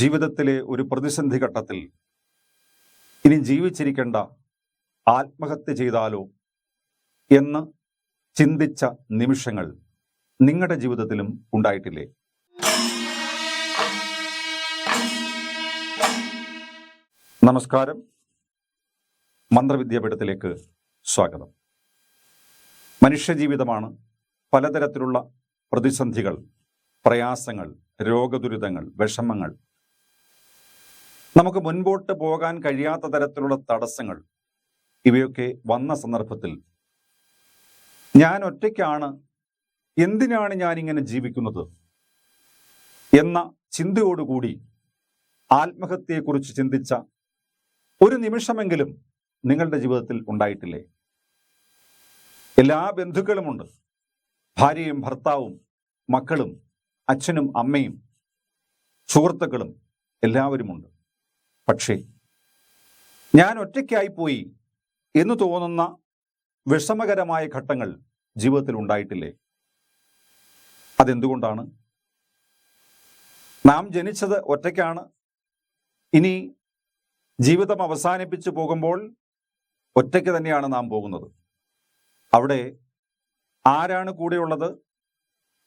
ജീവിതത്തിലെ ഒരു പ്രതിസന്ധി ഘട്ടത്തിൽ ഇനി ജീവിച്ചിരിക്കേണ്ട ആത്മഹത്യ ചെയ്താലോ എന്ന് ചിന്തിച്ച നിമിഷങ്ങൾ നിങ്ങളുടെ ജീവിതത്തിലും ഉണ്ടായിട്ടില്ലേ? നമസ്കാരം. മന്ത്രവിദ്യാപീഠത്തിലേക്ക് സ്വാഗതം. മനുഷ്യജീവിതമാണ് പലതരത്തിലുള്ള പ്രതിസന്ധികൾ പ്രയാസങ്ങൾ രോഗദുരിതങ്ങൾ വിഷമങ്ങൾ നമുക്ക് മുൻപോട്ട് പോകാൻ കഴിയാത്ത തരത്തിലുള്ള തടസ്സങ്ങൾ ഇവയൊക്കെ വന്ന സന്ദർഭത്തിൽ ഞാൻ ഒറ്റയ്ക്കാണ് എന്തിനാണ് ഞാൻ ഇങ്ങനെ ജീവിക്കുന്നത് എന്ന ചിന്തയോടുകൂടി ആത്മഹത്യയെക്കുറിച്ച് ചിന്തിച്ച ഒരു നിമിഷമെങ്കിലും നിങ്ങളുടെ ജീവിതത്തിൽ ഉണ്ടായിട്ടില്ലേ? എല്ലാ ബന്ധുക്കളുമുണ്ട്. ഭാര്യയും ഭർത്താവും മക്കളും അച്ഛനും അമ്മയും സുഹൃത്തുക്കളും എല്ലാവരുമുണ്ട്. പക്ഷേ ഞാൻ ഒറ്റയ്ക്കായി പോയി എന്ന് തോന്നുന്ന വിഷമകരമായ ഘട്ടങ്ങൾ ജീവിതത്തിൽ ഉണ്ടായിട്ടില്ലേ? അതെന്തുകൊണ്ടാണ്? നാം ജനിച്ചത് ഒറ്റയ്ക്കാണ്. ഇനി ജീവിതം അവസാനിപ്പിച്ചു പോകുമ്പോൾ ഒറ്റയ്ക്ക് തന്നെയാണ് നാം പോകുന്നത്. അവിടെ ആരാണ് കൂടെയുള്ളത്?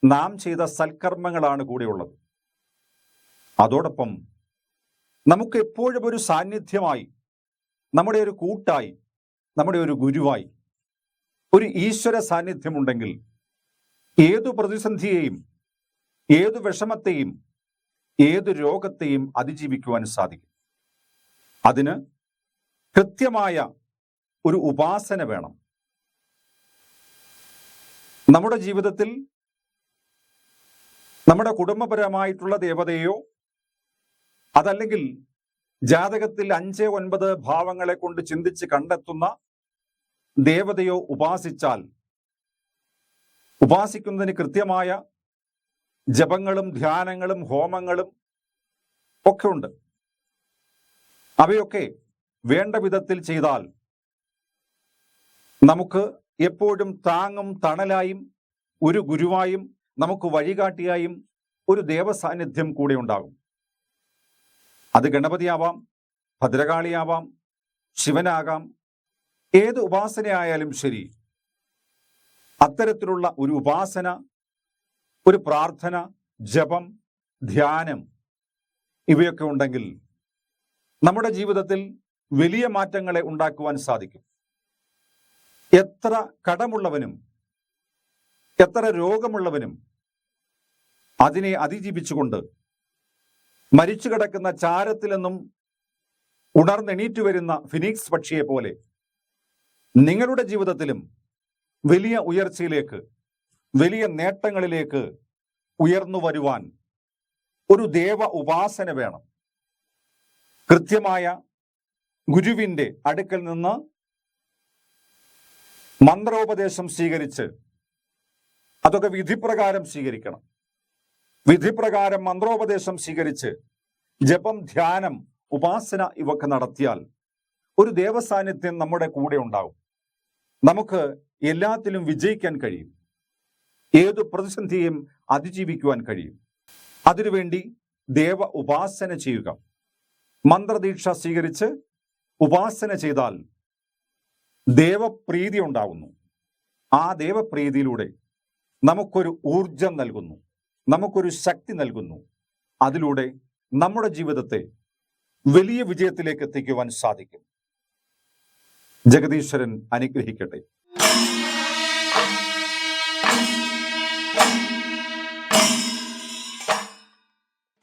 നാം ചെയ്ത സൽക്കർമ്മങ്ങളാണ് കൂടെയുള്ളത്. അതോടൊപ്പം നമുക്ക് എപ്പോഴും ഒരു സാന്നിധ്യമായി നമ്മുടെ ഒരു കൂട്ടായി നമ്മുടെ ഒരു ഗുരുവായി ഒരു ഈശ്വര സാന്നിധ്യമുണ്ടെങ്കിൽ ഏതു പ്രതിസന്ധിയെയും ഏതു വിഷമത്തെയും ഏതു രോഗത്തെയും അതിജീവിക്കുവാൻ സാധിക്കും. അതിന് കൃത്യമായ ഒരു ഉപാസന വേണം. നമ്മുടെ ജീവിതത്തിൽ നമ്മുടെ കുടുംബപരമായിട്ടുള്ള ദേവതയോ അതല്ലെങ്കിൽ ജാതകത്തിൽ അഞ്ച് ഒൻപത് ഭാവങ്ങളെ കൊണ്ട് ചിന്തിച്ച് കണ്ടെത്തുന്ന ദേവതയോ ഉപാസിച്ചാൽ ഉപാസിക്കുന്നതിന് കൃത്യമായ ജപങ്ങളും ധ്യാനങ്ങളും ഹോമങ്ങളും ഒക്കെ ഉണ്ട്. അവയൊക്കെ വേണ്ട വിധത്തിൽ ചെയ്താൽ നമുക്ക് എപ്പോഴും താങ്ങും തണലായും ഒരു ഗുരുവായും നമുക്ക് വഴികാട്ടിയായും ഒരു ദേവസാന്നിധ്യം കൂടെ ഉണ്ടാകും. അത് ഗണപതിയാവാം ഭദ്രകാളിയാവാം ശിവനാകാം ഏത് ഉപാസനയായാലും ശരി. അത്തരത്തിലുള്ള ഒരു ഉപാസന ഒരു പ്രാർത്ഥന ജപം ധ്യാനം ഇവയൊക്കെ ഉണ്ടെങ്കിൽ നമ്മുടെ ജീവിതത്തിൽ വലിയ മാറ്റങ്ങളെ ഉണ്ടാക്കുവാൻ സാധിക്കും. എത്ര കടമുള്ളവനും എത്ര രോഗമുള്ളവനും അതിനെ അതിജീവിച്ചുകൊണ്ട് മരിച്ചു കിടക്കുന്ന ചാരത്തിൽ നിന്നും ഉണർന്നെണീറ്റു വരുന്ന ഫിനിക്സ് പക്ഷിയെ പോലെ നിങ്ങളുടെ ജീവിതത്തിലും വലിയ ഉയർച്ചയിലേക്ക് വലിയ നേട്ടങ്ങളിലേക്ക് ഉയർന്നു വരുവാൻ ഒരു ദേവ ഉപാസന വേണം. കൃത്യമായ ഗുരുവിന്റെ അടുക്കൽ നിന്ന് മന്ത്രോപദേശം സ്വീകരിച്ച് അതൊക്കെ വിധിപ്രകാരം സ്വീകരിക്കണം. വിധിപ്രകാരം മന്ത്രോപദേശം സ്വീകരിച്ച് ജപം ധ്യാനം ഉപാസന ഇവക്ക് നടത്തിയാൽ ഒരു ദേവസാന്നിധ്യം നമ്മുടെ കൂടെ ഉണ്ടാവും. നമുക്ക് എല്ലാത്തിലും വിജയിക്കാൻ കഴിയും. ഏതു പ്രതിസന്ധിയും അതിജീവിക്കുവാൻ കഴിയും. അതിനുവേണ്ടി ദേവ ഉപാസന ചെയ്യുക. മന്ത്രദീക്ഷ സ്വീകരിച്ച് ഉപാസന ചെയ്താൽ ദേവപ്രീതി ഉണ്ടാകുന്നു ആ ദേവപ്രീതിയിലൂടെ നമുക്കൊരു ഊർജം നൽകുന്നു. നമുക്കൊരു ശക്തി നൽകുന്നു. അതിലൂടെ നമ്മുടെ ജീവിതത്തെ വലിയ വിജയത്തിലേക്ക് എത്തിക്കുവാൻ സാധിക്കും. ജഗദീശ്വരൻ അനുഗ്രഹിക്കട്ടെ.